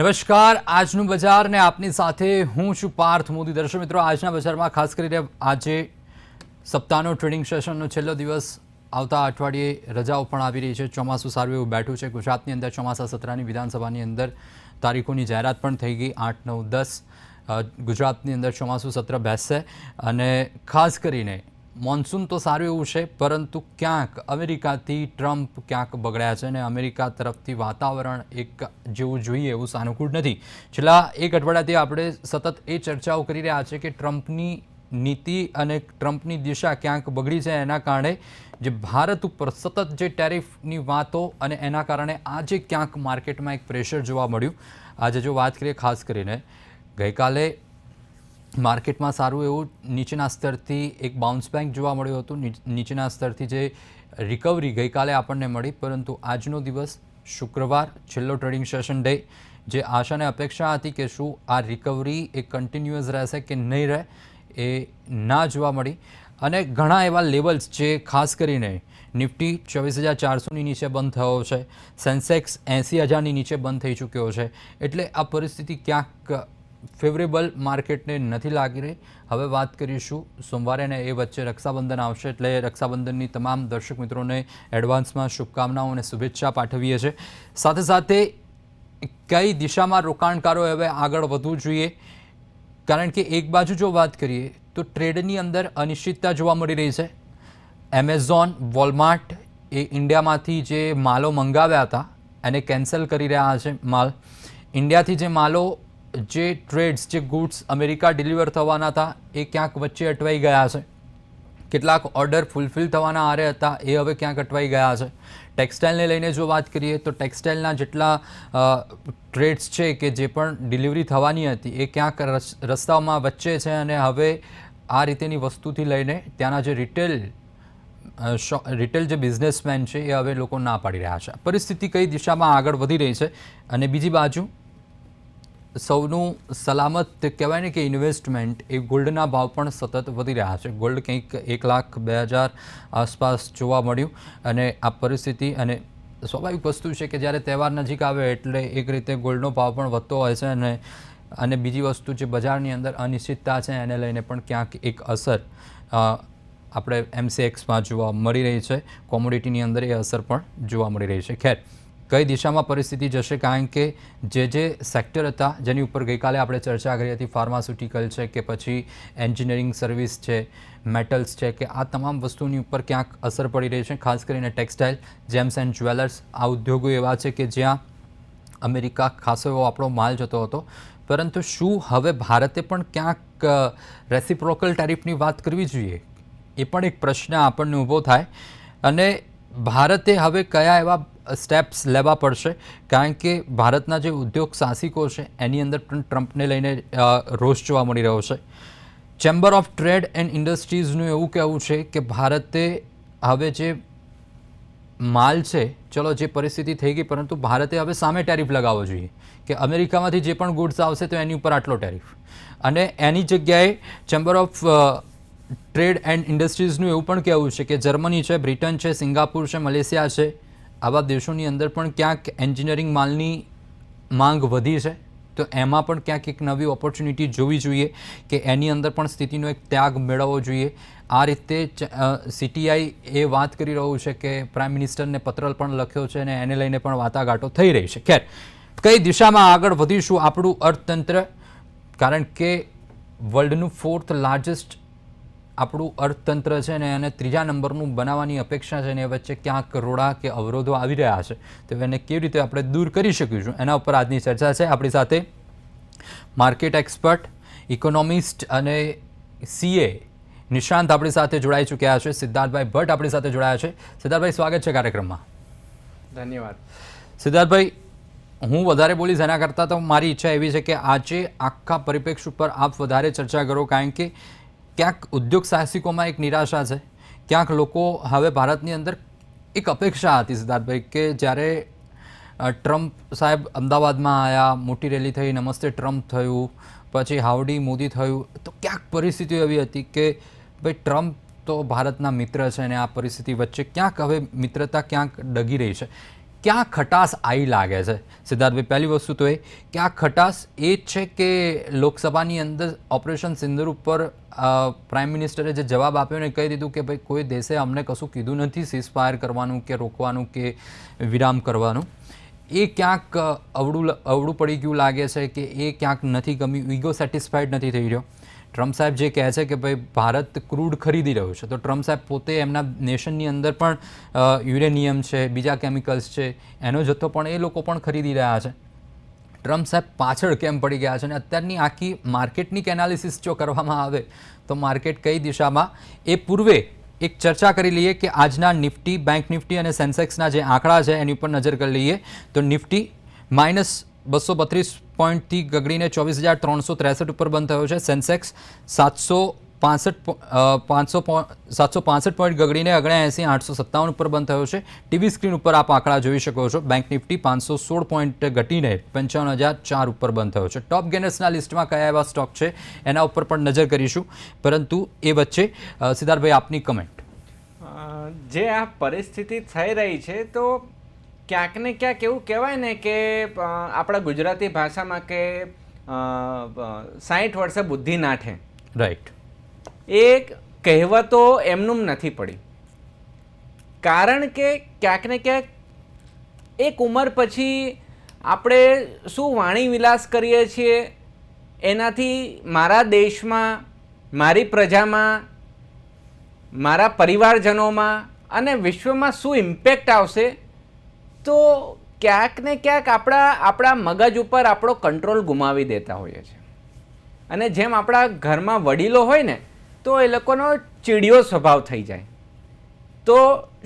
નમસ્કાર, આજનું બજાર ને આપની સાથે હું છું પાર્થ મોદી. દર્શક મિત્રો, આજના બજારમાં ખાસ કરીને આજે સપ્તાહનો ટ્રેડિંગ સેશનનો છેલ્લો દિવસ આવતા અઠવાડિયે રજાઓ પણ આવી રહી છે. ચોમાસું સારું એવું બેઠું છે. ગુજરાતની અંદર ચોમાસા સત્રની, વિધાનસભાની અંદર તારીખોની જાહેરાત પણ થઈ ગઈ આઠ, નવ, દસ. ગુજરાતની અંદર ચોમાસું સત્ર બેસશે અને ખાસ કરીને મોન્સૂન તો સારું એવું છે, પરંતુ ક્યાંક અમેરિકાથી ટ્રમ્પ ક્યાંક બગડ્યા છે અને અમેરિકા તરફથી વાતાવરણ એક જેવું જોઈએ એવું સાનુકૂળ નથી. છેલ્લા એક અઠવાડિયાથી આપણે સતત એ ચર્ચાઓ કરી રહ્યા છે કે ટ્રમ્પની નીતિ અને ટ્રમ્પની દિશા ક્યાંક બગડી છે એના કારણે જે ભારત ઉપર સતત જે ટેરિફની વાતો અને એના કારણે આજે ક્યાંક માર્કેટમાં એક પ્રેશર જોવા મળ્યું. આજે જો વાત કરીએ ખાસ કરીને, ગઈકાલે માર્કેટમાં સારું એવું નીચેના સ્તરથી એક બાઉન્સ બેંક જોવા મળ્યું હતું. નીચ- નીચેના સ્તરથી જે રિકવરી ગઈકાલે આપણને મળી, પરંતુ આજનો દિવસ શુક્રવાર, છેલ્લો ટ્રેડિંગ સેશન ડે જે આશાને અપેક્ષા હતી કે શું આ રિકવરી એ કન્ટિન્યુઅસ રહેશે કે નહીં રહે, એ ના જોવા મળી. અને ઘણા એવા લેવલ્સ જે ખાસ કરીને નિફ્ટી ચોવીસ હજાર ચારસોની નીચે બંધ થયો છે, સેન્સેક્સ એંસી હજારની નીચે બંધ થઈ ચૂક્યો છે. એટલે આ પરિસ્થિતિ ક્યાંક ફેવરેબલ માર્કેટને નથી લાગી રહી. હવે વાત કરીશું સોમવારે અને એ વચ્ચે રક્ષાબંધન આવશે એટલે રક્ષાબંધનની તમામ દર્શક મિત્રોને એડવાન્સમાં શુભકામનાઓ અને શુભેચ્છા પાઠવીએ છીએ. સાથે સાથે કઈ દિશામાં રોકાણકારો હવે આગળ વધવું જોઈએ? કારણ કે એક બાજુ જો વાત કરીએ, તો ટ્રેડની અંદર અનિશ્ચિતતા જોવા મળી રહી છે. એમેઝોન વોલમાર્ટ એ ઇન્ડિયામાંથી જે માલો મંગાવ્યા હતા, એને કેન્સલ કરી રહ્યા છે માલ. ઇન્ડિયાથી જે માલો જે ટ્રેડ્સ, જે ગુડ્સ અમેરિકા ડિલિવર થવાના હતા, એ ક્યાંક વચ્ચે અટવાઈ ગયા છે. કેટલાક ઓર્ડર ફૂલફિલ થવાના આરે હતા, એ હવે ક્યાંક અટવાઈ ગયા છે. ટેક્સટાઇલને લઈને જો વાત કરીએ, તો ટેક્સટાઇલના જેટલા ટ્રેડ્સ છે કે જે પણ ડિલિવરી થવાની હતી, એ ક્યાંક રસ- રસ્તાઓમાં વચ્ચે છે અને હવે આ રીતેની વસ્તુથી લઈને ત્યાંના જે રિટેલ રિટેલ જે બિઝનેસમેન છે, એ હવે લોકો ના પાડી રહ્યા છે. પરિસ્થિતિ કઈ દિશામાં આગળ વધી રહી છે? અને બીજી બાજુ સૌનું સલામત કહેવાય ને કે ઇન્વેસ્ટમેન્ટ એ ગોલ્ડના ભાવ પણ સતત વધી રહ્યા છે. ગોલ્ડ કંઈક એક લાખ, બે હજાર આસપાસ જોવા મળ્યું અને આ પરિસ્થિતિ અને સ્વાભાવિક વસ્તુ છે કે જ્યારે તહેવાર નજીક આવે એટલે એક રીતે ગોલ્ડનો ભાવ પણ વધતો હોય છે અને અને બીજી વસ્તુ જે બજારની અંદર અનિશ્ચિતતા છે એને લઈને પણ ક્યાંક એક અસર આપણે એમસીએક્સમાં જોવા મળી રહી છે. કોમોડિટીની અંદર એ અસર પણ જોવા મળી રહી છે. ખેર કઈ દિશામાં પરિસ્થિતિ જશે? કારણ કે જે જે સેક્ટર હતા, જેની ઉપર ગઈકાલે આપણે ચર્ચા કરી હતી ફાર્માસ્યુટિકલ છે કે પછી એન્જિનિયરિંગ સર્વિસ છે મેટલ્સ છે, કે આ તમામ વસ્તુની ઉપર ક્યાંક અસર પડી રહી છે, ખાસ કરીને ટેક્સટાઇલ જેમ્સ એન્ડ જ્વેલર્સ આ ઉદ્યોગો એવા છે કે જ્યાં અમેરિકા ખાસો એવો આપણો માલ જતો હતો. પરંતુ શું હવે ભારતે પણ ક્યાંક રેસિપ્રોકલ ટેરિફની વાત કરવી જોઈએ? એ પણ એક પ્રશ્ન આપણને ઊભો થાય. અને ભારતે હવે કયા એવા સ્ટેપ્સ લેવા પડશે. કારણ કે ભારતના જે ઉદ્યોગ સાહસિકો છે, એની અંદર પણ ટ્રમ્પને લઈને રોષ જોવા મળી રહ્યો છે. ચેમ્બર ઓફ ટ્રેડ એન્ડ ઇન્ડસ્ટ્રીઝનું એવું કહેવું છે કે ભારતે હવે જે માલ છે, ચલો જે પરિસ્થિતિ થઈ ગઈ, પરંતુ ભારતે હવે સામે ટેરિફ લગાવવો જોઈએ. કે અમેરિકામાંથી જે પણ ગુડ્સ આવશે, તો એની ઉપર આટલો ટેરિફ. અને એની જગ્યાએ ચેમ્બર ઓફ ટ્રેડ એન્ડ ઇન્ડસ્ટ્રીઝનું એવું પણ કહેવું છે કે જર્મની છે, બ્રિટન છે, સિંગાપુર છે, મલેશિયા છે આવા દેશોની અંદર પણ ક્યાંક એન્જિનિયરિંગ માલની માંગ વધી છે, તો એમાં પણ ક્યાંક એક નવી ઓપોર્ચ્યુનિટી જોવી જોઈએ કે એની અંદર પણ સ્થિતિનો એક ત્યાગ મેળવવો જોઈએ. આ રીતે સીટીઆઈ એ વાત કરી રહ્યું છે કે પ્રાઇમ મિનિસ્ટરને પત્ર પણ લખ્યો છે અને એને લઈને પણ વાટાઘાટો થઈ રહી છે. ખેર, કઈ દિશામાં આગળ વધીશું આપણું અર્થતંત્ર? કારણ કે વર્લ્ડનું ફોર્થ લાર્જેસ્ટ આપણું અર્થતંત્ર છે ને એને ત્રીજા નંબરનું બનાવવાની અપેક્ષા છે ને એ વચ્ચે ક્યાંક રોડા કે અવરોધો આવી રહ્યા છે. તો એને કેવી રીતે આપણે દૂર કરી શકીશું? એના ઉપર આજની ચર્ચા છે. આપણી સાથે માર્કેટ એક્સપર્ટ ઇકોનોમિસ્ટ અને સીએ નિશાંત આપણી સાથે જોડાઈ ચૂક્યા છે. સિદ્ધાર્થભાઈ ભટ્ટ આપણી સાથે જોડાયા છે. સિદ્ધાર્થભાઈ સ્વાગત છે કાર્યક્રમમાં. ધન્યવાદ. સિદ્ધાર્થભાઈ હું વધારે બોલીશ એના કરતાં તો મારી ઈચ્છા એવી છે કે આજે આખા પરિપ્રેક્ષ ઉપર આપ વધારે ચર્ચા કરો કારણ કે ક્યાંક ઉદ્યોગ સાહસિકોમાં એક નિરાશા છે. ક્યાંક લોકો હવે ભારતની અંદર એક અપેક્ષા હતી સિદ્ધાર્થભાઈ, કે જ્યારે ટ્રમ્પ સાહેબ અમદાવાદમાં આવ્યા મોટી રેલી થઈ, નમસ્તે ટ્રમ્પ થયું, પછી હાવડી મોદી થયું, તો ક્યાંક પરિસ્થિતિ એવી હતી કે, ભાઈ, ટ્રમ્પ તો ભારતના મિત્ર છે અને આ પરિસ્થિતિ વચ્ચે ક્યાંક હવે મિત્રતા ક્યાંક ડગી રહી છે. ક્યાં ખટાશ આવી લાગે છે? સિદ્ધાર્થભાઈ, પહેલી વસ્તુ તો એ કે આ ખટાશ એ છે કે લોકસભાની અંદર ઓપરેશન સિંદૂર ઉપર પ્રાઇમ મિનિસ્ટરે જે જવાબ આપ્યો ને કહી દીધું કે ભાઈ, કોઈ દેશે અમને કશું કીધું નથી સીઝફાયર કરવાનું કે રોકવાનું કે વિરામ કરવાનું. એ ક્યાંક અવળું અવળું પડી ગયું લાગે છે કે એ ક્યાંક નથી ગમ્યું ઈગો સેટિસ્ફાઈડ નથી થઈ રહ્યો. ટ્રમ્પ સાહેબ જે કહે છે કે ભાઈ, ભારત ક્રૂડ ખરીદી રહ્યું છે. તો ટ્રમ્પ સાહેબ પોતે એમના નેશનની અંદર પણ યુરેનિયમ છે, બીજા કેમિકલ્સ છે, એનો જથ્થો પણ એ લોકો પણ ખરીદી રહ્યા છે. ટ્રમ્પ સાહેબ પાછળ કેમ પડી ગયા છે અને અત્યારની આખી માર્કેટની એનાલિસિસ જો કરવામાં આવે, તો માર્કેટ કઈ દિશામાં? એ પૂર્વે એક ચર્ચા કરી લઈએ કે આજના નિફ્ટી, બેંક નિફ્ટી અને સેન્સેક્સના જે આંકડા છે એની ઉપર નજર કરી લઈએ. તો નિફ્ટી માઇનસ બસો બત્રીસ પોઈન્ટથી ગગડીને ચોવીસ હજાર ત્રણસો ત્રેસઠ ઉપર બંધ થયો છે. સેન્સેક્સ સાતસો પાસઠ પાંચસો સાતસો પાંસઠ પોઈન્ટ ગગડીને ઓગણ્યા એંસી આઠસો સત્તાવન ઉપર બંધ થયો છે. ટીવી સ્ક્રીન ઉપર આપ આંકડા જોઈ શકો છો. બેંક નિફ્ટી પાંચસો સોળ પોઈન્ટ ઘટીને પંચાવન હજાર ચાર ઉપર બંધ થયો છે. ટોપ ગેનર્સના લિસ્ટમાં કયા એવા સ્ટોક છે એના ઉપર પણ નજર કરીશું. પરંતુ એ વચ્ચે સિદ્ધાર્થભાઈ આપની કમેન્ટ. જે આ પરિસ્થિતિ થઈ રહી છે તો ક્યાંક ને ક્યાંક એવું કહેવાય ને કે આપણા ગુજરાતી ભાષામાં કે સાઠ વર્ષે બુદ્ધિ નાઠે રાઈટ એ કહેવતો એમનું નથી પડી. કારણ કે ક્યાંક ને ક્યાંક એક ઉંમર પછી આપણે શું વાણી વિલાસ કરીએ છીએ એનાથી મારા દેશમાં મારી પ્રજામાં મારા પરિવારજનોમાં અને વિશ્વમાં શું ઇમ્પેક્ટ આવશે? તો ક્યાંક ને ક્યાંક આપણા આપણા મગજ ઉપર આપણો કંટ્રોલ ગુમાવી દેતા હોઈએ છીએ. અને જેમ આપણા ઘરમાં વડીલો હોય ને, તો એ લોકોનો ચીડિયો સ્વભાવ થઈ જાય. તો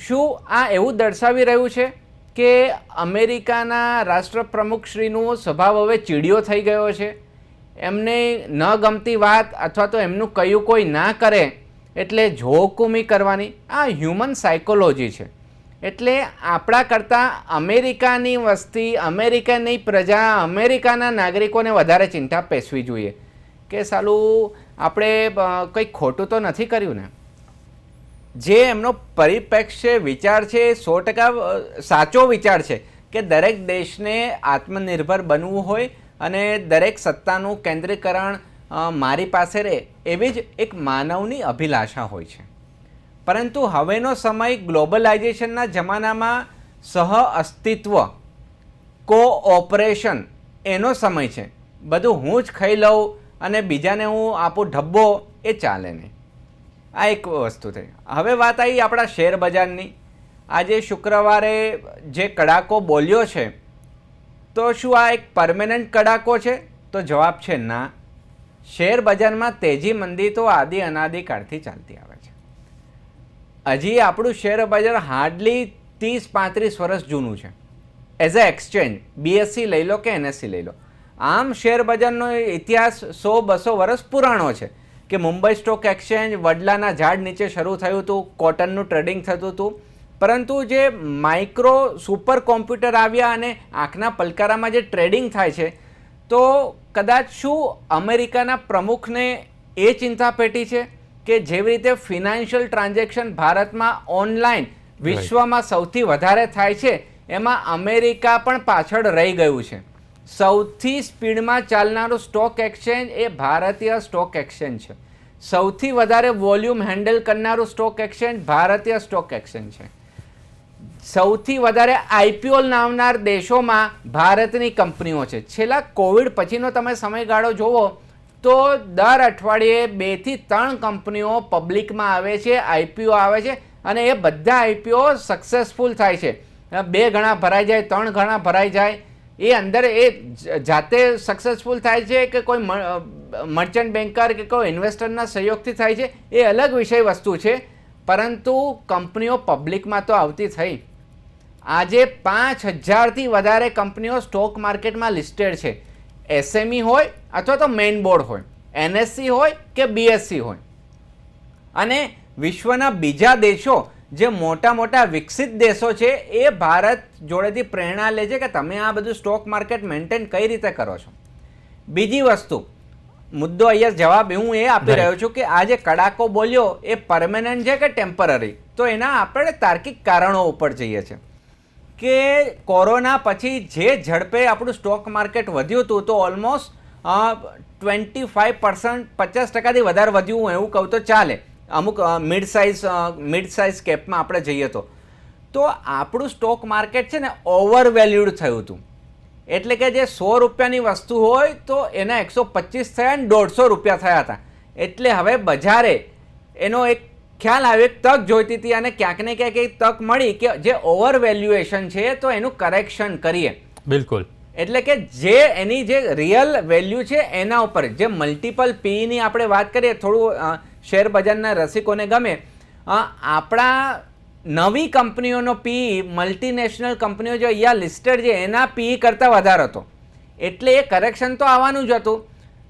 શું આ એવું દર્શાવી રહ્યું છે કે અમેરિકાના રાષ્ટ્રપ્રમુખશ્રીનો સ્વભાવ હવે ચીડિયો થઈ ગયો છે? એમને ન ગમતી વાત અથવા તો એમનું કયું કોઈ ના કરે એટલે જોહુકુમી કરવાની આ હ્યુમન સાયકોલોજી છે. એટલે આપણા કરતાં અમેરિકાની વસ્તી, અમેરિકાની પ્રજા, અમેરિકાના નાગરિકોને વધારે ચિંતા પેસવી જોઈએ. કે સાલું, આપણે કંઈ ખોટું તો નથી કર્યું ને? જે એમનો પરિપ્રેક્ષ્ય વિચાર છે, એ સો ટકા સાચો વિચાર છે કે દરેક દેશને આત્મનિર્ભર બનવું હોય અને દરેક સત્તાનું કેન્દ્રીકરણ મારી પાસે રહે એવી જ એક માનવની અભિલાષા હોય છે. પરંતુ હવેનો સમય ગ્લોબલાઇઝેશનના જમાનામાં સહ અસ્તિત્વ, કોઓપરેશન એનો સમય છે. બધું હું જ ખાઈ લઉં અને બીજાને હું આપું ઢબ્બો, એ ચાલે નહીં. આ એક વસ્તુ થઈ. હવે વાત આવી આપણા શેર બજારની. આજે શુક્રવારે જે કડાકો બોલ્યો છે, તો શું આ એક પરમેનન્ટ કડાકો છે? તો જવાબ છે ના. શેર બજારમાં તેજી મંદી તો આદિ અનાદિકાળથી ચાલતી આવે. હજી આપણું શેર બજાર હાર્ડલી ત્રીસ પાંત્રીસ વર્ષ જૂનું છે. એઝ અ એક્સચેન્જ બીએસસી લઈ લો કે એનએસસી લઈ લો. આમ શેર બજારનો ઇતિહાસ સો બસો વર્ષ પુરાણો છે કે મુંબઈ સ્ટોક એક્સચેન્જ વડલાના ઝાડ નીચે શરૂ થયું હતું, કોટનનું ટ્રેડિંગ થતું હતું. પરંતુ જે માઇક્રો સુપર કોમ્પ્યુટર આવ્યા અને આંખના પલકારામાં જે ટ્રેડિંગ થાય છે, તો કદાચ શું અમેરિકાના પ્રમુખને એ ચિંતા પેટી છે? કે જેવી રીતે ફિનાન્શિયલ ટ્રાન્ઝેક્શન ભારતમાં ઓનલાઈન વિશ્વમાં સૌથી વધારે થાય છે, એમાં અમેરિકા પણ પાછળ રહી ગયું છે. સૌથી સ્પીડમાં ચાલનારું સ્ટોક એક્સચેન્જ એ ભારતીય સ્ટોક એક્સચેન્જ છે. સૌથી વધારે વોલ્યુમ હેન્ડલ કરનારું સ્ટોક એક્સચેન્જ ભારતીય સ્ટોક એક્સચેન્જ છે. સૌથી વધારે આઈપીઓ નામનાર દેશોમાં ભારતની કંપનીઓ છે. છેલ્લા કોવિડ પછીનો તમે સમયગાળો જુઓ તો દર અઠવાડિયે બેથી ત્રણ કંપનીઓ પબ્લિકમાં આવે છે આઈપીઓ આવે છે અને એ બધા આઈપીઓ સક્સેસફુલ થાય છે. બે ગણા ભરાઈ જાય, ત્રણ ગણા ભરાઈ જાય. એ અંદર એ જાતે સક્સેસફુલ થાય છે કે કોઈ મર્ચન્ટ બેન્કર કે કોઈ ઇન્વેસ્ટરના સહયોગથી થાય છે, એ અલગ વિષય વસ્તુ છે. પરંતુ કંપનીઓ પબ્લિકમાં તો આવતી થઈ. આજે પાંચ હજારથી વધારે કંપનીઓ સ્ટોક માર્કેટમાં લિસ્ટેડ છે. એસએમઈ હોય અથવા તો મેઇન બોર્ડ હોય. એનએસસી હોય કે બીએસસી હોય. અને વિશ્વના બીજા દેશો જે મોટા મોટા વિકસિત દેશો છે એ ભારત જોડેથી પ્રેરણા લે છે કે તમે આ બધું સ્ટોક માર્કેટ મેન્ટેન કઈ રીતે કરો છો. બીજી વસ્તુ મુદ્દો અહીંયા જવાબ હું એ આપી રહ્યો છું કે આ જે કડાકો બોલ્યો એ પરમેનન્ટ છે કે ટેમ્પરરી તો એના આપણે તાર્કિક કારણો ઉપર જઈએ છે કે કોરોના પછી જે ઝડપે આપણું સ્ટોક માર્કેટ વધ્યું હતું, તો ઓલમોસ્ટ ટ્વેન્ટી ફાઇવ પર્સન્ટ પચાસ ટકાથી વધારે વધ્યું એવું કહું તો ચાલે. અમુક મિડ સાઇઝ મિડ સાઇઝ કેપમાં આપણે જઈએ તો. તો આપણું સ્ટોક માર્કેટ છે ને ઓવર વેલ્યુડ થયું હતું. એટલે કે જે સો રૂપિયાની વસ્તુ હોય તો એના એકસો પચીસ થયા ને દોઢસો રૂપિયા થયા હતા. એટલે હવે બજારે એનો એક ખ્યાલ એક તક જોઈતી હતી અને ક્યાંક ને ક્યાંક એક તક મળી કે જે ઓવર વેલ્યુએશન છે તો એનું કરેક્શન કરીએ. બિલકુલ. એટલે કે જે એની જે રિયલ વેલ્યુ છે એના ઉપર જે મલ્ટિપલ પીની આપણે વાત કરીએ થોડું શેર બજારના રસિકોને ગમે આપણા નવી કંપનીઓનો પી મલ્ટીનેશનલ કંપનીઓ જે અહીંયા લિસ્ટેડ છે એના પી કરતાં વધારે હતો. એટલે એ કરેક્શન તો આવવાનું જ હતું.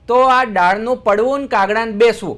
તો આ ડાળનું પડવું ને કાગડાને બેસવું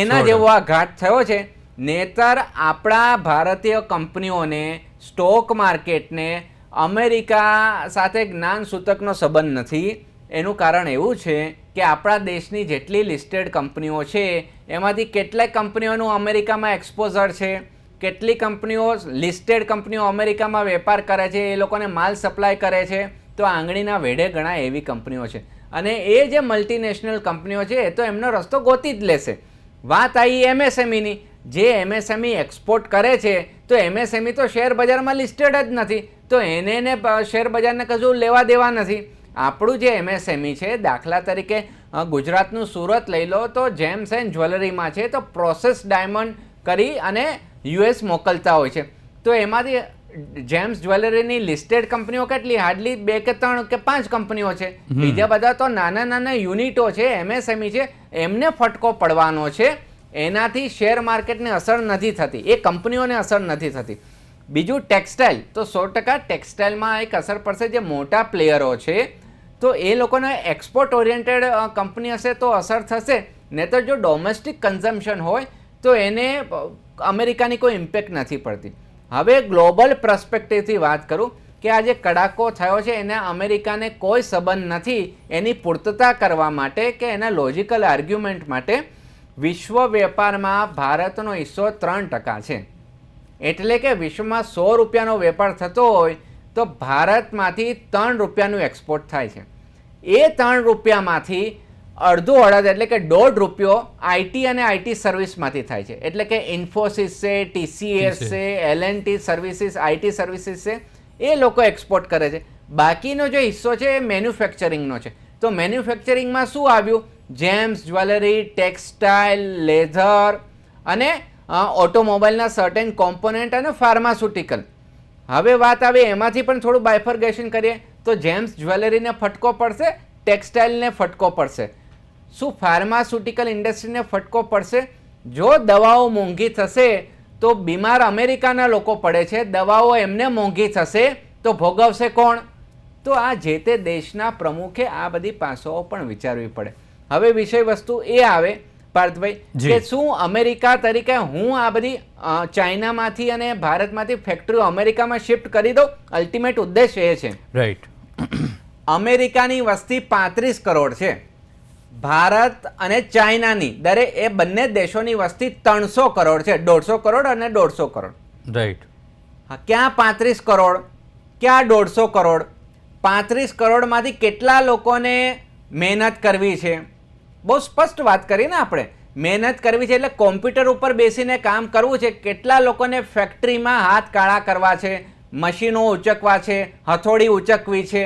એના જેવો આ ઘાટ થયો છે. નેતર આપણા ભારતીય કંપનીઓને સ્ટોક માર્કેટને અમેરિકા સાથે જ્ઞાન સૂતકનો સંબંધ નથી. એનું કારણ એવું છે કે આપણા દેશની જેટલી લિસ્ટેડ કંપનીઓ છે, એમાંથી કેટલાય કંપનીઓનું અમેરિકામાં એક્સપોઝર છે, કેટલી કંપનીઓ લિસ્ટેડ કંપનીઓ અમેરિકામાં વેપાર કરે છે, એ લોકોને માલ સપ્લાય કરે છે, તો આંગળીના વેઢે ઘણા એવી કંપનીઓ છે. અને એ જે મલ્ટીનેશનલ કંપનીઓ છે, એ તો એમનો રસ્તો ગોતી જ લેશે. વાત આવી એમએસએમઈની જે એમએસએમઈ એક્સપોર્ટ કરે છે તો એમએસએમઈ તો શેર બજારમાં લિસ્ટેડ જ નથી. તો એને એને શેર બજારને કશું લેવા દેવા નથી. આપણું જે એમએસએમઈ છે દાખલા તરીકે ગુજરાતનું સુરત લઈ લો તો જેમ્સ એન્ડ જ્વેલરીમાં છે તો પ્રોસેસ ડાયમંડ કરી અને યુએસ મોકલતા હોય છે. તો એમાંથી જેમ્સ જ્વેલરીની લિસ્ટેડ કંપનીઓ કેટલી? હાર્ડલી બે કે ત્રણ કે પાંચ કંપનીઓ છે. બીજા બધા તો નાના નાના યુનિટો છે એમએસએમઈ છે એમને ફટકો પડવાનો છે. એનાથી શેર માર્કેટને અસર નથી થતી. એ કંપનીઓને અસર નથી થતી. બીજું ટેક્સટાઇલ. તો સો ટકા ટેક્સટાઇલમાં એક અસર પડશે જે મોટા પ્લેયરો છે. તો એ લોકોને એક્સપોર્ટ ઓરિએન્ટેડ કંપની હશે તો અસર થશે. ને તો જો ડોમેસ્ટિક કન્ઝમ્પશન હોય, તો એને અમેરિકાની કોઈ ઇમ્પેક્ટ નથી પડતી. હવે ગ્લોબલ પ્રસ્પેક્ટિવથી વાત કરું કે આ જે કડાકો થયો છે, એને અમેરિકાને કોઈ સંબંધ નથી. એની પૂર્તતા કરવા માટે કે એના લોજિકલ આર્ગ્યુમેન્ટ માટે વિશ્વ વેપારમાં ભારતનો હિસ્સો ત્રણ ટકા છે. એટલે કે વિશ્વમાં સો રૂપિયાનો વેપાર થતો હોય તો ભારતમાંથી ત્રણ રૂપિયાનું એક્સપોર્ટ થાય છે. એ ત્રણ રૂપિયામાંથી અડધું અડધ એટલે કે દોઢ રૂપિયો આઈટી અને આઈટી સર્વિસમાંથી થાય છે. એટલે કે ઇન્ફોસિસ છે ટીસીએસ છે L N services IT services છે એ લોકો એક્સપોર્ટ કરે છે. બાકીનો જે હિસ્સો છે એ મેન્યુફેક્ચરિંગનો છે. તો મેન્યુફેક્ચરિંગમાં શું આવ્યું? જેમ્સ, જ્વેલરી, ટેક્સટાઇલ લેધર અને ઓટોમોબાઈલના સર્ટેન કોમ્પોનન્ટ અને ફાર્માસ્યુટિકલ હવે વાત આવે એમાંથી પણ થોડું બાયફર્ગેશન કરીએ, તો જેમ્સ, જ્વેલરીને ફટકો પડશે, ટેક્સટાઇલને ફટકો પડશે. શું ફાર્માસ્યુટિકલ ઇન્ડસ્ટ્રીને ફટકો પડશે? જો દવાઓ મોંઘી થશે, તો બીમાર અમેરિકાના લોકો પડે છે, દવાઓ એમને મોંઘી થશે, તો ભોગવશે કોણ? તો આ જે તે દેશના પ્રમુખે આ બધી પાસાઓ પણ વિચારવી પડે. હવે વિષય વસ્તુ એ આવે પાર્થભાઈ. કે શું અમેરિકા તરીકે હું આ બધી ચાઇનામાંથી અને ભારતમાંથી ફેક્ટરીઓ અમેરિકામાં શિફ્ટ કરી દઉં? અલ્ટિમેટ ઉદ્દેશ એ છે. રાઈટ અમેરિકાની વસ્તી પાંત્રીસ કરોડ છે. ભારત અને ચાઇનાની દરે એ બંને દેશોની વસ્તી ત્રણસો કરોડ છે. દોઢસો કરોડ અને દોઢસો કરોડ. રાઈટ હા, ક્યાં પાંત્રીસ કરોડ? ક્યાં દોઢસો કરોડ? પાંત્રીસ કરોડમાંથી કેટલા લોકોને મહેનત કરવી છે? બહુ સ્પષ્ટ વાત કરી ને આપણે. મહેનત કરવી છે એટલે કોમ્પ્યુટર ઉપર બેસીને કામ કરવું છે. કેટલા લોકોને ફેક્ટરીમાં હાથ કાળા કરવા છે, મશીનો ઉચકવા છે, હથોડી ઉચકવી છે.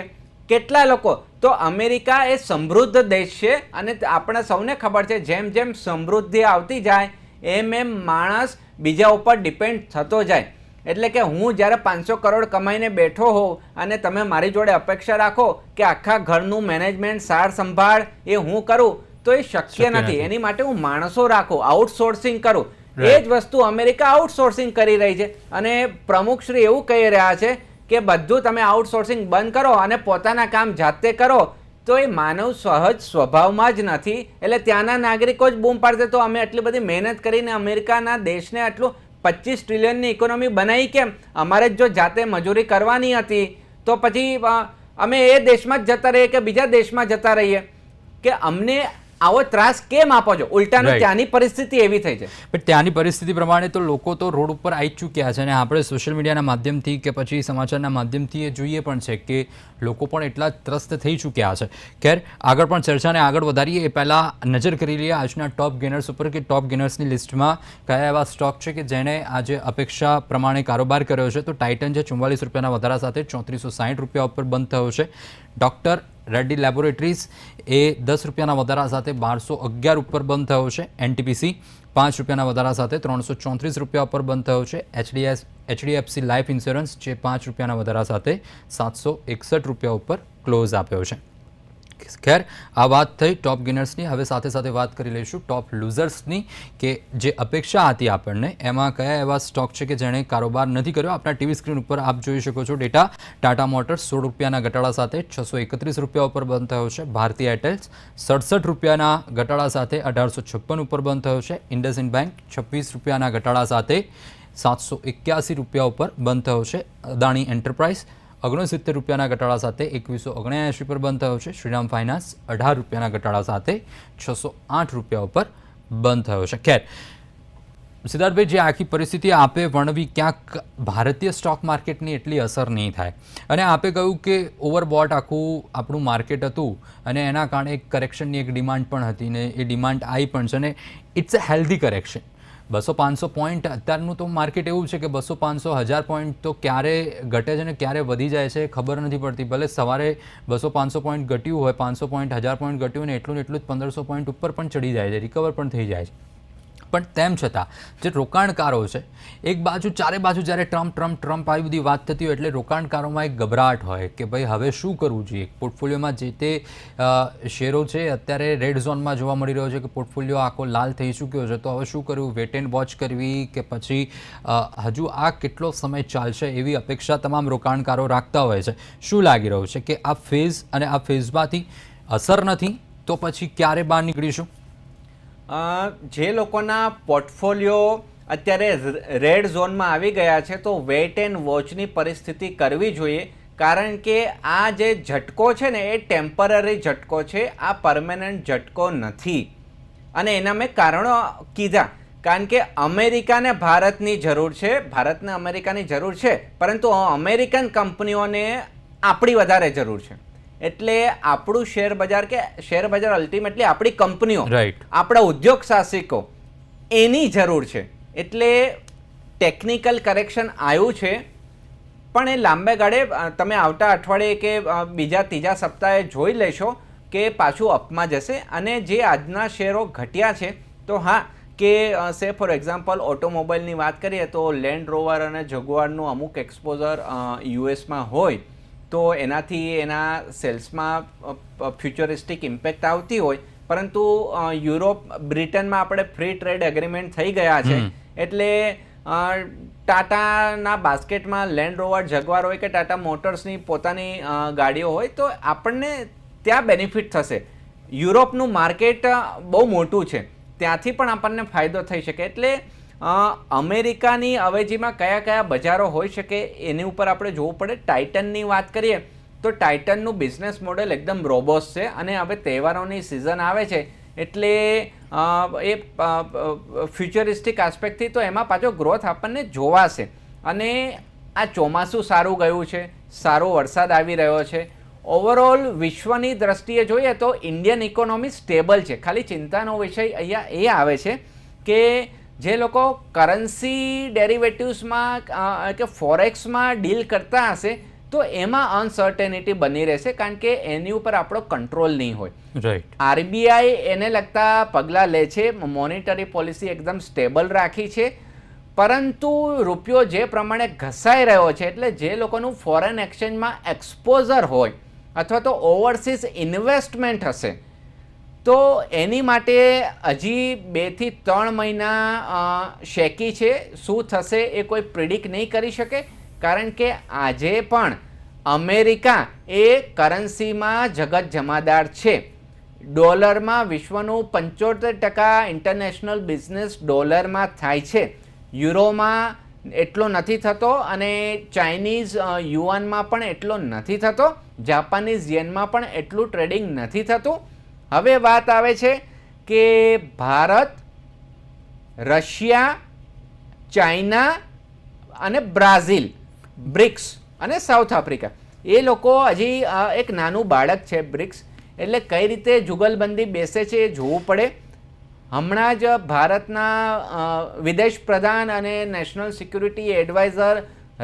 કેટલા લોકો? તો અમેરિકા એ સમૃદ્ધ દેશ છે અને આપણે સૌને ખબર છે, જેમ જેમ સમૃદ્ધિ આવતી જાય, એમ એમ માણસ બીજા ઉપર ડિપેન્ડ થતો જાય. એટલે કે હું જ્યારે પાંચસો કરોડ કમાઈને બેઠો હોઉં અને તમે મારી જોડે અપેક્ષા રાખો કે આખા ઘરનું મેનેજમેન્ટ, સાર સંભાળ એ હું કરું તો એ શક્ય નથી. એની માટે હું માણસો રાખું આઉટસોર્સિંગ કરું. એ જ વસ્તુ અમેરિકા આઉટસોર્સિંગ કરી રહી છે. અને પ્રમુખશ્રી એવું કહી રહ્યા છે કે બધું તમે આઉટસોર્સિંગ બંધ કરો અને પોતાના કામ જાતે કરો તો એ માનવ સહજ સ્વભાવમાં જ નથી. એટલે ત્યાંના નાગરિકો જ બૂમ પાડશે તો અમે આટલી બધી મહેનત કરીને અમેરિકાના દેશને આટલું પચીસ ટ્રિલિયનની ઇકોનોમી બનાવી કેમ? અમારે જો જાતે મજૂરી કરવાની હતી તો પછી અમે એ દેશમાં જ જતા રહીએ કે બીજા દેશમાં જતા રહીએ? કે અમને આવો ત્રાસ કેમ આપો છો? ઉલટાનું ત્યાંની પરિસ્થિતિ એવી થઈ છે. પણ ત્યાંની પરિસ્થિતિ પ્રમાણે તો લોકો તો રોડ ઉપર આવી ચૂક્યા છે અને આપણે સોશિયલ મીડિયાના માધ્યમથી કે પછી સમાચારના માધ્યમથી એ જોઈએ પણ છે કે લોકો પણ એટલા ત્રસ્ત થઈ ચૂક્યા છે. ખેર આગળ પણ ચર્ચાને આગળ વધારીએ એ પહેલાં નજર કરી લઈએ આજના ટોપ ગેનર્સ ઉપર કે ટોપ ગેનર્સની લિસ્ટમાં કયા એવા સ્ટોક છે કે જેણે આજે અપેક્ષા પ્રમાણે કારોબાર કર્યો છે? તો ટાઇટન જે ચુમ્માલીસ રૂપિયાના વધારા સાથે ચોત્રીસો સાઠ રૂપિયા ઉપર બંધ થયો છે. ડૉક્ટર રેડ્ડી લેબોરેટરીઝ એ દસ રૂપિયાના વધારા સાથે બારસો અગિયાર ઉપર બંધ થયો છે. એનટીપીસી પાંચ રૂપિયાના વધારા સાથે ત્રણસો ચોત્રીસ રૂપિયા ઉપર બંધ થયો છે. એચડીએસ એચડીએફસી લાઈફ ઇન્સ્યોરન્સ જે પાંચ રૂપિયાના વધારા સાથે સાતસો એકસઠ રૂપિયા ઉપર ક્લોઝ આપ્યો છે. ખેર, આ વાત થઈ ટોપ ગેનર્સની હવે સાથે સાથે વાત કરી લઈશું ટોપ લૂઝર્સની કે જે અપેક્ષા હતી આપણને. એમાં કયા એવા સ્ટોક છે કે જેણે કારોબાર નથી કર્યો? આપણા ટીવી સ્ક્રીન ઉપર આપ જોઈ શકો છો ડેટા ટાટા મોટર્સ સોળ રૂપિયાના ઘટાડા સાથે છસો એકત્રીસ રૂપિયા ઉપર બંધ થયો છે. ભારતીય એરટેલ્સ સડસઠ રૂપિયાના ઘટાડા સાથે અઢારસો છપ્પન ઉપર બંધ થયો છે. ઇન્ડસઇન્ડ બેંક છવ્વીસ રૂપિયાના ઘટાડા સાથે સાતસો એક્યાસી રૂપિયા ઉપર બંધ થયો છે. અદાણી એન્ટરપ્રાઇઝ ઓગણસિત્તેર રૂપિયાના ઘટાડા સાથે એકવીસો ઓગણ્યાએંશી પર બંધ થયો છે. શ્રીરામ ફાઇનાન્સ અઢાર રૂપિયાના ઘટાડા સાથે છસો આઠ રૂપિયા ઉપર બંધ થયો છે. ખેર, સિદ્ધાર્થભાઈ, જે આખી પરિસ્થિતિ આપે વર્ણવી ક્યાંક ભારતીય સ્ટોક માર્કેટની એટલી અસર નહીં થાય. અને આપે કહ્યું કે ઓવરબોટ આખું આપણું માર્કેટ હતું અને એના કારણે એક કરેક્શનની એક ડિમાન્ડ પણ હતી ને એ ડિમાન્ડ આવી પણ છે અને ઇટ્સ અ હેલ્ધી કરેક્શન બસો પાંચસો પોઈન્ટ અત્યારનું તો માર્કેટ એવું છે કે બસો પાંચસો, હજાર પોઈન્ટ તો ક્યારે ઘટે છે ને ક્યારે વધી જાય છે ખબર નથી પડતી. ભલે સવારે બસો પાંચસો પોઈન્ટ ઘટ્યું હોય, પાંચસો પોઈન્ટ હજાર પોઈન્ટ ઘટ્યું ને એટલું ને એટલું જ પંદરસો પોઈન્ટ ઉપર પણ ચડી જાય છે રિકવર પણ થઈ જાય છે. પણ તેમ છતાં, જે રોકાણકારો છે, એક બાજુ ચારે બાજુ જ્યારે ટ્રમ્પ ટ્રમ્પ ટ્રમ્પ આવી બધી વાત થતી હોય એટલે રોકાણકારોમાં એક ગભરાટ હોય કે ભાઈ હવે શું કરવું જોઈએ? પોર્ટફોલિયોમાં જે તે શેરો છે, અત્યારે રેડ ઝોનમાં જોવા મળી રહ્યો છે કે પોર્ટફોલિયો આખો લાલ થઈ ચૂક્યો છે. તો હવે શું કરવું? વેટ એન્ડ વોચ કરવી કે પછી હજુ આ કેટલો સમય ચાલશે એવી અપેક્ષા તમામ રોકાણકારો રાખતા હોય છે? શું લાગી રહ્યું છે કે આ ફેઝ અને આ ફેઝમાંથી અસર નથી? તો પછી ક્યારે બહાર નીકળીશું? જે લોકોના પોર્ટફોલિયો અત્યારે રેડ ઝોનમાં આવી ગયા છે, તો વેટ એન્ડ વોચની પરિસ્થિતિ કરવી જોઈએ. કારણ કે આ જે ઝટકો છે ને, એ ટેમ્પરરી ઝટકો છે, આ પરમેનન્ટ ઝટકો નથી. અને એના મેં કારણો કીધા. કારણ કે અમેરિકાને ભારતની જરૂર છે, ભારતને અમેરિકાની જરૂર છે, પરંતુ અમેરિકન કંપનીઓને આપણી વધારે જરૂર છે. એટલે આપણું શેર બજાર કે શેર બજાર અલ્ટિમેટલી આપણી કંપનીઓ રાઈટ આપણા ઉદ્યોગ સાહસિકો એની જરૂર છે. એટલે ટેકનિકલ કરેક્શન આવ્યું છે. પણ એ લાંબે ગાળે તમે આવતા અઠવાડિયે કે બીજા ત્રીજા સપ્તાહે જોઈ લેશો કે પાછું અપમાં જશે અને જે આજના શેરો ઘટ્યા છે તો હા કે સે ફોર એક્ઝામ્પલ ઓટોમોબાઈલની વાત કરીએ તો લેન્ડ રોવર અને જગવારનું અમુક એક્સપોઝર યુએસમાં હોય. તો એનાથી એના સેલ્સમાં ફ્યુચરિસ્ટિક ઇમ્પેક્ટ આવતી હોય. પરંતુ યુરોપ બ્રિટનમાં આપણે ફ્રી ટ્રેડ એગ્રીમેન્ટ થઈ ગયા છે. એટલે ટાટાના બાસ્કેટમાં લેન્ડ રોવર જગવાર હોય કે ટાટા મોટર્સની પોતાની ગાડીઓ હોય તો આપણને ત્યાં બેનિફિટ થશે. યુરોપનું માર્કેટ બહુ મોટું છે. ત્યાંથી પણ આપણને ફાયદો થઈ શકે. એટલે અમેરિકાની અવેજીમાં કયા કયા બજારો હોઈ શકે એની ઉપર આપણે જોવું પડે. ટાઇટનની વાત કરીએ, તો ટાઇટનનું બિઝનેસ મોડેલ એકદમ રોબોસ છે અને હવે તહેવારોની સિઝન આવે છે. એટલે એ ફ્યુચરિસ્ટિક આસ્પેક્ટથી તો એમાં પાછો ગ્રોથ આપણને જોવાશે. અને આ ચોમાસું સારું ગયું છે, સારો વરસાદ આવી રહ્યો છે. ઓવરઓલ વિશ્વની દ્રષ્ટિએ જોઈએ તો ઇન્ડિયન ઇકોનોમી સ્ટેબલ છે. ખાલી ચિંતાનો વિષય અહીંયા એ આવે છે કે જે લોકો કરન્સી ડેરિવેટિવ્સમાં કે ફોરેક્સમાં ડીલ કરતા હશે તો એમાં અનસર્ટેનિટી બની રહેશે કારણ કે એની ઉપર આપણો કંટ્રોલ નહીં હોય. રાઈટ આરબીઆઈ એને લગતા પગલાં લે છે મોનિટરી પોલિસી એકદમ સ્ટેબલ રાખી છે પરંતુ રૂપિયો જે પ્રમાણે ઘસાઈ રહ્યો છે એટલે જે લોકોનું ફોરેન એક્સચેન્જમાં એક્સપોઝર હોય અથવા તો ઓવરસીઝ ઇન્વેસ્ટમેન્ટ હશે તો એની માટે હજી બેથી ત્રણ મહિના શેકી છે. શું થશે એ કોઈ પ્રિડિક્ટ નહીં કરી શકે. કારણ કે આજે પણ અમેરિકા એ કરન્સીમાં જગત જમાદાર છે. ડોલરમાં વિશ્વનું પંચોતેર ટકા ઇન્ટરનેશનલ બિઝનેસ ડોલરમાં થાય છે. યુરોમાં એટલો નથી થતો અને ચાઇનીઝ યુવાનમાં પણ એટલો નથી થતો. જાપાનીઝ યેનમાં પણ એટલું ટ્રેડિંગ નથી થતું. હવે વાત આવે છે કે ભારત, રશિયા, ચાઇના અને બ્રાઝિલ, બ્રિક્સ અને સાઉથ આફ્રિકા. એ લોકો હજી એક નાનું બાળક છે બ્રિક્સ, એટલે કઈ રીતે જુગલબંધી બેસે છે એ જોવું પડે. હમણાં જ ભારતના વિદેશ પ્રધાન અને નેશનલ સિક્યુરિટી એડવાઇઝર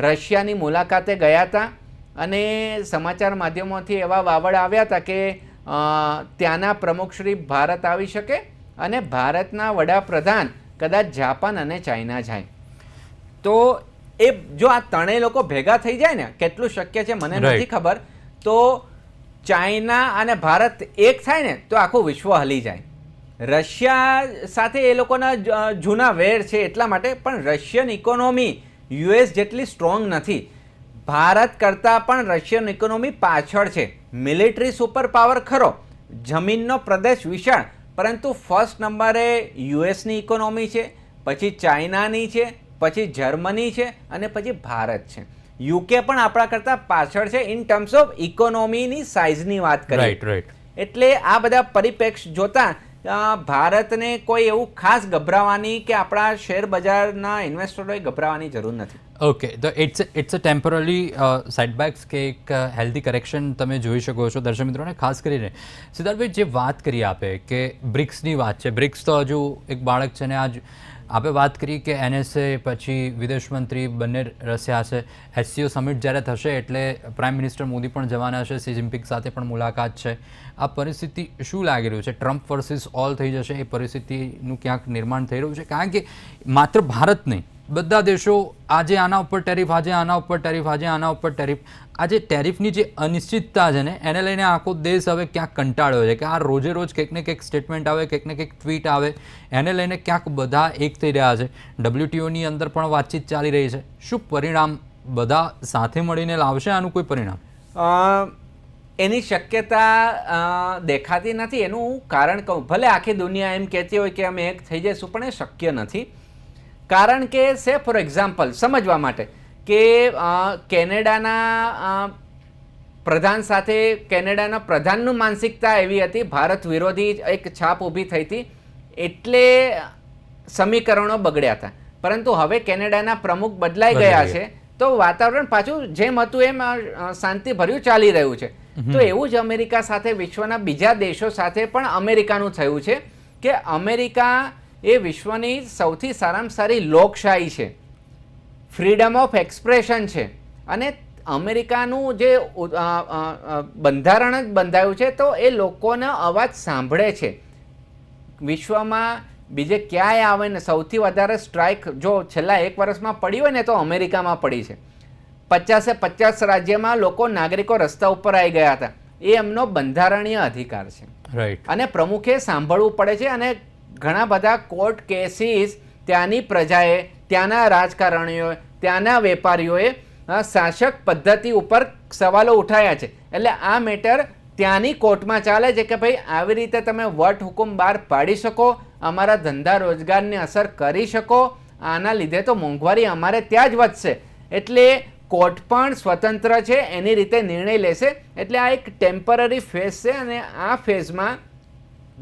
રશિયાની મુલાકાતે ગયા હતા અને સમાચાર માધ્યમોથી એવા વાવડ આવ્યા હતા કે ત્યાંના પ્રમુખશ્રી ભારત આવી શકે અને ભારતના વડાપ્રધાન કદાચ જાપાન અને ચાઇના જાય. તો એ જો આ ત્રણેય લોકો ભેગા થઈ જાય ને કેટલું શક્ય છે મને નથી ખબર તો ચાઇના અને ભારત એક થાય ને તો આખું વિશ્વ હલી જાય. રશિયા સાથે એ લોકોના જૂના વેર છે એટલા માટે પણ રશિયન ઇકોનોમી યુએસ જેટલી સ્ટ્રોંગ નથી. ભારત કરતાં પણ રશિયન ઇકોનોમી પાછળ છે. મિલિટરી સુપર પાવર ખરો. જમીનનો પ્રદેશ વિશાળ પરંતુ ફર્સ્ટ નંબરે યુએસની ઇકોનોમી છે પછી ચાઇનાની છે પછી જર્મની છે અને પછી ભારત છે. યુકે પણ આપણા કરતાં પાછળ છે ઇન ટર્મ્સ ઓફ ઇકોનોમીની સાઇઝની વાત કરીએ. રાઈટ રાઈટ એટલે આ બધા પરિપ્રેક્ષ જોતા ભારતને કોઈ એવું ખાસ ગભરાવાની કે આપણા શેર બજારના ઇન્વેસ્ટરોએ ગભરાવાની જરૂર નથી. ઓકે તો it's it's a temporary setbacks કે એક હેલ્ધી કરેક્શન તમે જોઈ શકો છો દર્શક મિત્રોને, ખાસ કરીને સિદ્ધાર્થભાઈ જે વાત કરી આપે કે બ્રિક્સની વાત છે, બ્રિક્સ તો હજુ એક બાળક છે ને આજ આપે વાત કરી કે એનએસએ પછી વિદેશ મંત્રી બંને રસ્યા છે એસસીઓ સમિટ જ્યારે થશે એટલે પ્રાઇમ મિનિસ્ટર મોદી પણ જવાના છે. સી જિનપિંગ સાથે પણ મુલાકાત છે. આ પરિસ્થિતિ શું લાગી રહ્યું છે? ટ્રમ્પ વર્સિસ ઓલ થઈ જશે. એ પરિસ્થિતિનું ક્યાંક નિર્માણ થઈ રહ્યું છે? કારણ કે માત્ર ભારત નહીં બધા દેશો આજે આના ઉપર ટેરિફ, આજે આના ઉપર ટેરિફ, આજે આના ઉપર ટેરિફ. આજે ટેરિફની જે અનિશ્ચિતતા છે ને, એને લઈને આખો દેશ હવે ક્યાંક કંટાળ્યો છે કે આ રોજે રોજ કંઈક ને કંઈક સ્ટેટમેન્ટ આવે, કંઈક ને કંઈક ટ્વીટ આવે. એને લઈને ક્યાંક બધા એક થઈ રહ્યા છે. ડબલ્યુટીઓની અંદર પણ વાતચીત ચાલી રહી છે. શું પરિણામ બધા સાથે મળીને લાવશે? આનું કોઈ પરિણામ? એની શક્યતા દેખાતી નથી. એનું કારણ કહું. ભલે આખી દુનિયા એમ કહેતી હોય કે અમે એક થઈ જઈશું, પણ એ શક્ય નથી. કારણ કે સે ફોર એક્ઝામ્પલ સમજવા માટે કે કેનેડાના પ્રધાન સાથે કેનેડાના પ્રધાનનું માનસિકતા એવી હતી ભારત વિરોધી એક છાપ ઊભી થઈ હતી એટલે સમીકરણો બગડ્યા હતા. પરંતુ હવે કેનેડાના પ્રમુખ બદલાઈ ગયા. છે તો વાતાવરણ પાછું જેમ હતું એમ શાંતિભર્યું ચાલી રહ્યું છે. તો એવું જ અમેરિકા સાથે વિશ્વના બીજા દેશો સાથે પણ અમેરિકાનું થયું છે કે અમેરિકા એ વિશ્વની સૌથી સારામાં સારી લોકશાહી છે. ફ્રીડમ ઓફ એક્સપ્રેશન છે. અને અમેરિકાનું જે બંધારણ જ બંધાયું છે તો એ લોકોનો અવાજ સાંભળે છે. વિશ્વમાં બીજે ક્યાંય આવે ને સૌથી વધારે સ્ટ્રાઇક જો છેલ્લા એક વર્ષમાં પડી હોય ને તો અમેરિકામાં પડી છે. પચાસે પચાસ રાજ્યમાં લોકો નાગરિકો રસ્તા ઉપર આવી ગયા હતા. એ એમનો બંધારણીય અધિકાર છે. રાઈટ અને પ્રમુખે સાંભળવું પડે છે અને ઘણા બધા કોર્ટ કેસીસ ત્યાંની પ્રજાએ, ત્યાંના રાજકારણીઓએ, ત્યાંના વેપારીઓએ શાસક પદ્ધતિ ઉપર સવાલો ઉઠાયા છે. એટલે આ મેટર ત્યાંની કોર્ટમાં ચાલે છે કે ભાઈ આવી રીતે તમે વટ હુકુમ બહાર પાડી શકો, અમારા ધંધા રોજગારને અસર કરી શકો, આના લીધે તો મોંઘવારી અમારે ત્યાં જ વધશે. એટલે કોર્ટ પણ સ્વતંત્ર છે, એની રીતે નિર્ણય લેશે. એટલે આ એક ટેમ્પરરી ફેઝ છે અને આ ફેઝમાં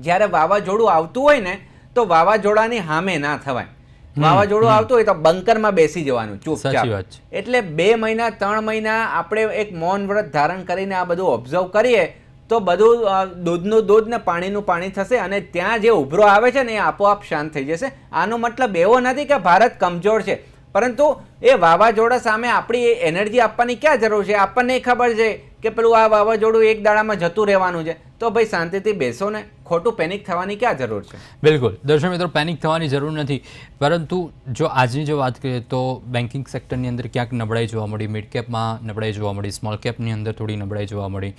જ્યારે વાવાઝોડું આવતું હોય ને તો વાવાઝોડાની સામે ના થવાય. વાવાઝોડું આવતું હોય તો બંકરમાં બેસી જવાનું ચૂપચાપ. એટલે બે મહિના ત્રણ મહિના આપણે એક મૌન વ્રત ધારણ કરીને આ બધું ઓબ્ઝર્વ કરીએ તો બધું દૂધનું દૂધ ને પાણીનું પાણી થશે અને ત્યાં જે ઉભરો આવે છે ને એ આપોઆપ શાંત થઈ જશે. આનો મતલબ એવો નથી કે ભારત કમજોર છે. પરંતુ એ વાવાઝોડા સામે આપણી એનર્જી આપવાની ક્યાં જરૂર છે? આપણને ખબર છે કે પેલું આ વાવાઝોડું એક દાડામાં જતું રહેવાનું છે. તો ભાઈ શાંતિથી બેસો ને. ખોટું પેનિક થવાની ક્યાં જરૂર છે? બિલકુલ. દર્શક મિત્રો પેનિક થવાની જરૂર નથી. પરંતુ જો આજની જો વાત કરીએ તો બેન્કિંગ સેક્ટરની અંદર ક્યાંક નબળાઈ જોવા મળી મિડ કેપમાં નબળાઈ જોવા મળી સ્મોલ કેપની અંદર થોડી નબળાઈ જોવા મળી.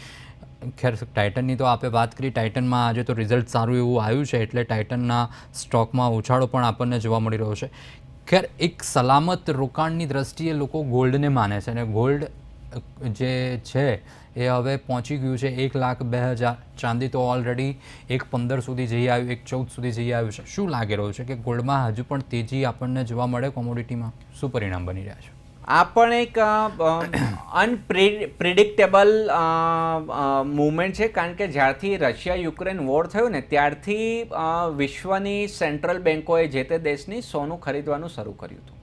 ખેર ટાઇટનની તો આપણે વાત કરી. ટાઇટનમાં આજે તો રિઝલ્ટ સારું એવું આવ્યું છે, એટલે ટાઇટનના સ્ટોકમાં ઉછાળો પણ આપણને જોવા મળી રહ્યો છે. ખેર, એક સલામત રોકાણની દ્રષ્ટિએ લોકો ગોલ્ડને માને છે અને ગોલ્ડ જે છે એ હવે પહોંચી ગયું છે એક લાખ બે હજાર. ચાંદી તો ઓલરેડી એક પંદર સુધી જઈ આવ્યું, એક ચૌદ સુધી જઈ આવ્યું છે. શું લાગી રહ્યું છે કે ગોલ્ડમાં હજુ પણ તેજી આપણને જોવા મળે કોમોડિટીમાં શું પરિણામ બની રહ્યા છે? આ પણ એક અનપ્રિડિક્ટેબલ મુવમેન્ટ છે. કારણ કે જ્યારથી રશિયા યુક્રેન વોર થયું ને, ત્યારથી વિશ્વની સેન્ટ્રલ બેન્કોએ જે તે દેશની સોનું ખરીદવાનું શરૂ કર્યું હતું.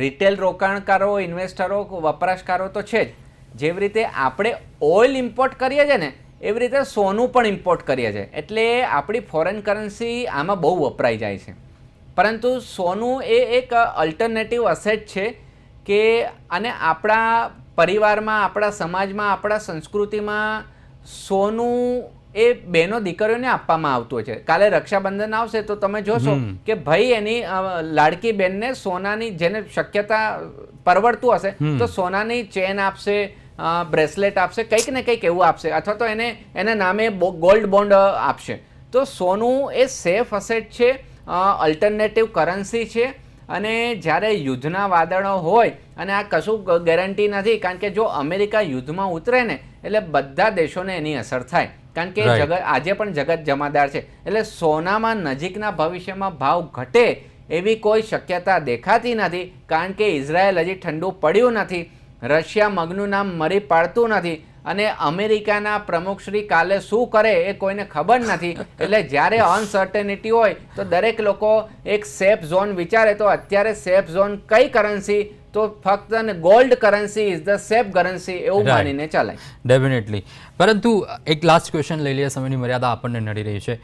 રિટેલ રોકાણકારો ઇન્વેસ્ટરો વપરાશકારો તો છે જ. જેવી રીતે આપણે ઓઇલ ઇમ્પોર્ટ કરીએ છીએ ને એવી રીતે સોનું પણ ઇમ્પોર્ટ કરીએ છીએ. એટલે આપણી ફોરેન કરન્સી આમાં બહુ વપરાઈ જાય છે. પરંતુ સોનું એ એક અલ્ટરનેટિવ અસેટ છે કે અને આપણા પરિવારમાં આપણા સમાજમાં આપણા સંસ્કૃતિમાં સોનું એ બેનો દીકરીઓને આપવામાં આવતું હોય છે. કાલે રક્ષાબંધન આવશે તો તમે જોશો કે ભાઈ એની લાડકી બેનને સોનાની જેને શક્યતા પરવડતું હશે તો સોનાની ચેન આપશે બ્રેસલેટ આપશે કંઈક ને કંઈક એવું આપશે અથવા તો એને એના નામે ગોલ્ડ બોન્ડ આપશે. તો સોનું એ સેફ અસેટ છે અલ્ટરનેટિવ કરન્સી છે અને જ્યારે યુદ્ધના વાદળો હોય અને આ કશું ગેરંટી નથી કારણ કે જો અમેરિકા યુદ્ધમાં ઉતરે ને એટલે બધા દેશોને એની અસર થાય. કારણ કે જગત આજે પણ જગત જમાદાર છે. એટલે સોનામાં નજીકના ભવિષ્યમાં ભાવ ઘટે એવી કોઈ શક્યતા દેખાતી નથી કારણ કે ઇઝરાયલ હજી ઠંડુ પડ્યું નથી રશિયા મગનું નામ મરી પાડતું નથી. અને અમેરિકાના પ્રમુખશ્રી કાલે શું કરે એ કોઈને ખબર નથી. એટલે જ્યારે અનસર્ટેનિટી હોય તો દરેક લોકો એક સેફ ઝોન વિચારે. તો અત્યારે સેફ ઝોન કઈ કરન્સી તો ફક્ત gold currency is the safe currency એવું. માનીને ચાલે. ડેફિનેટલી પરંતુ એક લાસ્ટ ક્વેશ્ચન લઈ લઈએ. સમયની મર્યાદા આપણને નડી રહી છે.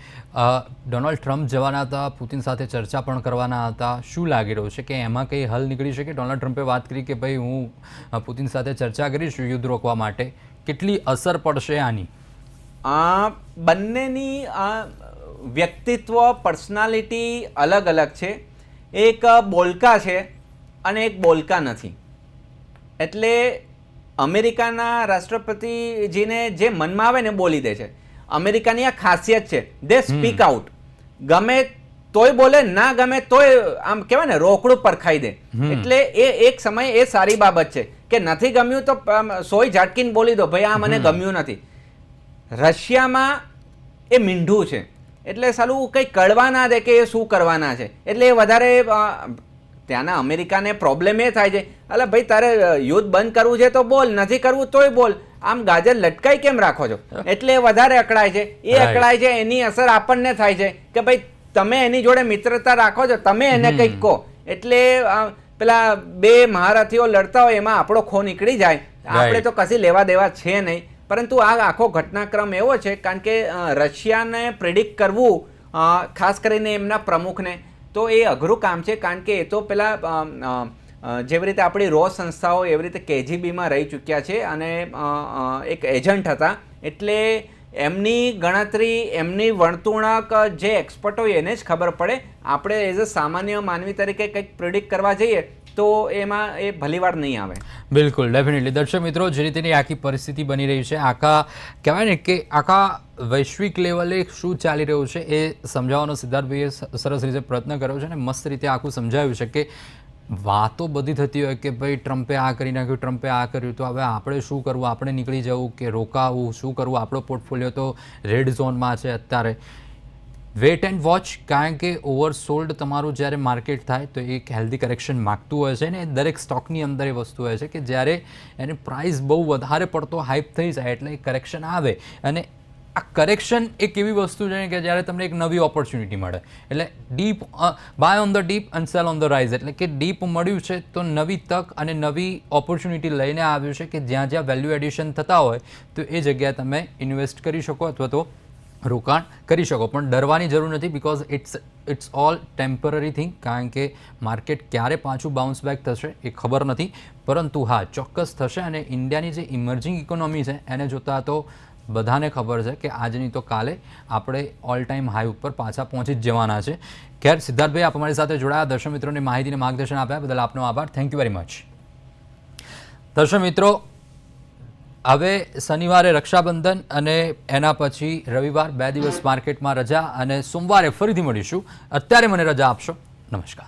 ડોનાલ્ડ ટ્રમ્પ જવાના હતા પુતિન સાથે ચર્ચા પણ કરવાના હતા. શું લાગી રહ્યું છે કે એમાં કંઈ હલ નીકળી શકે? ડોનાલ્ડ ટ્રમ્પે વાત કરી કે ભાઈ હું પુતિન સાથે ચર્ચા કરીશ યુદ્ધ રોકવા માટે. કેટલી અસર પડશે આની? આ બંનેની આ વ્યક્તિત્વ પર્સનાલિટી અલગ અલગ છે. એક બોલકા છે અને એક બોલકા નથી. એટલે અમેરિકાના રાષ્ટ્રપતિજીને જે મનમાં આવે ને બોલી દે છે અમેરિકાની આ ખાસિયત છે દે સ્પીક આઉટ ગમે તોય બોલે ના ગમે તોય આમ કહેવાય ને રોકડું પરખાઈ દે. એટલે એ એક સમય એ સારી બાબત છે કે નથી ગમ્યું તો સોય ઝાટકીને બોલી દો ભાઈ આ મને ગમ્યું નથી. રશિયામાં એ મીંઢું છે. એટલે સાલું કંઈ કળવા ના દે કે એ શું કરવાના છે. એટલે એ વધારે ત્યાંના અમેરિકાને પ્રોબ્લેમ એ થાય છે. એટલે ભાઈ તારે યુદ્ધ બંધ કરવું છે તો બોલ નથી કરવું તોય બોલ. આમ ગાજર લટકાઈ કેમ રાખો છો? એટલે એ વધારે અકળાય છે. એ અકળાય છે એની અસર આપણને થાય છે કે ભાઈ તમે એની જોડે મિત્રતા રાખો છો તમે એને કંઈક કહો. એટલે પેલા બે મહારથીઓ લડતા હોય એમાં આપણો ખો નીકળી જાય. આપણે તો કશી લેવા દેવા છે નહીં. પરંતુ આ આખો ઘટનાક્રમ એવો છે કારણ કે રશિયાને પ્રિડિક્ટ કરવું ખાસ કરીને એમના પ્રમુખને તો એ અઘરું કામ છે. કારણ કે એ તો પેલા જેવી રીતે આપણી રો સંસ્થાઓ એવી રીતે કેજીબીમાં રહી ચૂક્યા છે અને એક એજન્ટ હતા. એટલે એમની ગણતરી, એમની વર્તુણક જે એક્સપર્ટ હોય એને જ ખબર પડે. આપણે એઝ અ સામાન્ય માનવી તરીકે કંઈક પ્રિડિક્ટ કરવા જઈએ તો એમાં એ ભલીવાર નહીં આવે. બિલકુલ ડેફિનેટલી દર્શક મિત્રો, જે રીતેની આખી પરિસ્થિતિ બની રહી છે, આખા, કહેવાય ને કે આખા વૈશ્વિક લેવલે શું ચાલી રહ્યું છે એ સમજાવવાનો સિદ્ધાર્થભાઈએ સરસ રીતે પ્રયત્ન કર્યો છે અને મસ્ત રીતે આખું સમજાવ્યું છે કે વાતો બધી થતી હોય કે ભાઈ ટ્રમ્પે આ કરી નાખ્યું, ટ્રમ્પે આ કર્યું, તો હવે આપણે શું કરવું? આપણે નીકળી જવું કે રોકાવું? શું કરવું? આપણો પોર્ટફોલિયો તો રેડ ઝોનમાં છે અત્યારે. વેટ એન્ડ વોચ કારણ કે ઓવરસોલ્ડ તમારું જ્યારે માર્કેટ થાય તો એક હેલ્ધી કરેક્શન માગતું હોય છે ને દરેક સ્ટોકની અંદર એ વસ્તુ હોય છે કે જ્યારે એની પ્રાઇસ બહુ વધારે પડતો હાઇપ થઈ જાય એટલે કરેક્શન આવે. અને આ કરેક્શન એક એવી વસ્તુ છે કે જ્યારે તમને એક નવી ઓપોર્ચ્યુનિટી મળે. એટલે dip buy on the dip અને સેલ ઓન ધ રાઇઝ એટલે કે ડીપ મળ્યું છે તો નવી તક અને નવી ઓપોર્ચ્યુનિટી લઈને આવ્યું છે કે જ્યાં જ્યાં વેલ્યુ એડિશન થતા હોય, તો એ જગ્યાએ તમે ઇન્વેસ્ટ કરી શકો અથવા તો રોકાણ કરી શકો. પણ ડરવાની જરૂર નથી because it's it's all temporary thing કારણ કે માર્કેટ ક્યારે પાછું બાઉન્સ બેક થશે એ ખબર નથી. પરંતુ હા, ચોક્કસ થશે અને ઇન્ડિયાની જે ઇમર્જિંગ ઇકોનોમી છે, એને જોતાં તો બધાને ખબર છે કે આજની તો કાલે આપણે ઓલ ટાઈમ હાઈ ઉપર પાછા પહોંચી જ જવાના છે. ખેર, સિદ્ધાર્થભાઈ, આપ અમારી સાથે જોડાયા. દર્શક મિત્રોને માહિતીને માર્ગદર્શન આપ્યા. બદલ આપનો આભાર. થેન્ક યુ વેરી મચ દર્શક મિત્રો, હવે શનિવારે રક્ષાબંધન અને એના પછી રવિવાર બે દિવસ માર્કેટમાં રજા અને સોમવારે ફરીથી મળીશું. અત્યારે મને રજા આપશો. નમસ્કાર.